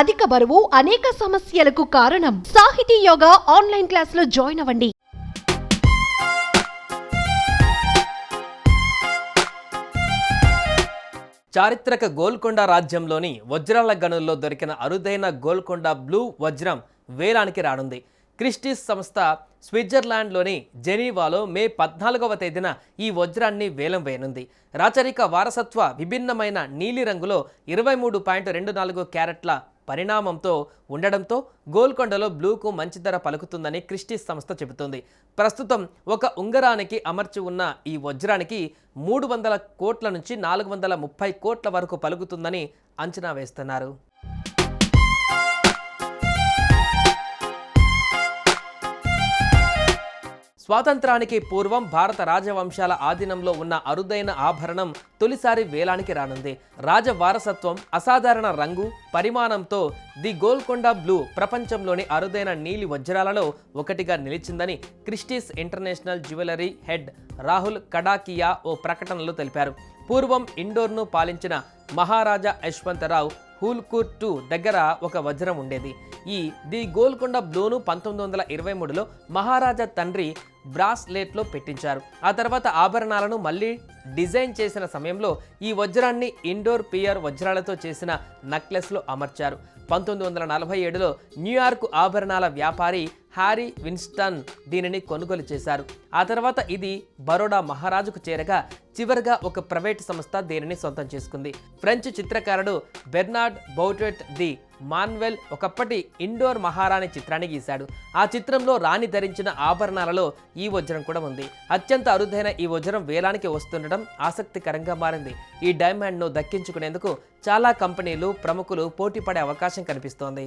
అధిక బరువు అనేక సమస్యలకు కారణం. సాహితీ యోగా ఆన్లైన్ క్లాసులో జాయిన్ అవ్వండి. చారిత్రక గోల్కొండ రాజ్యంలోని వజ్రాల గనుల్లో దొరికిన అరుదైన గోల్కొండ బ్లూ వజ్రం వేలానికి రానుంది. క్రిస్టిస్ సంస్థ స్విట్జర్లాండ్లోని జెనీవాలో మే పద్నాలుగవ తేదీన ఈ వజ్రాన్ని వేలం వేయనుంది. రాచరిక వారసత్వ విభిన్నమైన నీలిరంగులో ఇరవై మూడు పాయింట్ రెండు నాలుగు క్యారెట్ల పరిణామంతో ఉండడంతో గోల్కొండలో బ్లూకు మంచి ధర పలుకుతుందని క్రిస్టిస్ సంస్థ చెబుతోంది. ప్రస్తుతం ఒక ఉంగరానికి అమర్చి ఉన్న ఈ వజ్రానికి మూడు వందల కోట్ల నుంచి నాలుగు వందల ముప్పై కోట్ల వరకు పలుకుతుందని అంచనా వేస్తున్నారు. స్వాతంత్రానికి పూర్వం భారత రాజవంశాల ఆధీనంలో ఉన్న అరుదైన ఆభరణం తొలిసారి వేలానికి రానుంది. రాజ వారసత్వం అసాధారణ రంగు పరిమాణంతో ది గోల్కొండ బ్లూ ప్రపంచంలోని అరుదైన నీలి వజ్రాలలో ఒకటిగా నిలిచిందని Christie's international jewellery head Rahul Kadakia ఓ ప్రకటనలో తెలిపారు. పూర్వం ఇండోర్ను పాలించిన మహారాజా యశ్వంతరావు హూల్కూర్టు దగ్గర ఒక వజ్రం ఉండేది. ఈ ది గోల్కొండ బ్లూను పంతొమ్మిది వందల ఇరవై మూడులో మహారాజా తండ్రి బ్రాస్లెట్లో పెట్టించారు. ఆ తర్వాత ఆభరణాలను మళ్ళీ డిజైన్ చేసిన సమయంలో ఈ వజ్రాన్ని ఇండోర్ పియర్ వజ్రాలతో చేసిన నెక్లెస్లో అమర్చారు. పంతొమ్మిది వందల నలభై ఏడులో న్యూయార్క్ ఆభరణాల వ్యాపారి హ్యారీ విన్స్టన్ దీనిని కొనుగోలు చేశారు. ఆ తర్వాత ఇది బరోడా మహారాజుకు చేరగా చివరగా ఒక ప్రైవేట్ సంస్థ దీనిని సొంతం చేసుకుంది. ఫ్రెంచ్ చిత్రకారుడు బెర్నార్డ్ బౌటెట్ ది మాన్వెల్ ఒకప్పటి ఇండోర్ మహారాణి చిత్రాన్ని గీశాడు. ఆ చిత్రంలో రాణి ధరించిన ఆభరణాలలో ఈ వజ్రం కూడా ఉంది. అత్యంత అరుదైన ఈ వజ్రం వేలానికి వస్తుండడం ఆసక్తికరంగా మారింది. ఈ డైమండ్ను దక్కించుకునేందుకు చాలా కంపెనీలు ప్రముఖులు పోటీ పడే అవకాశం కనిపిస్తోంది.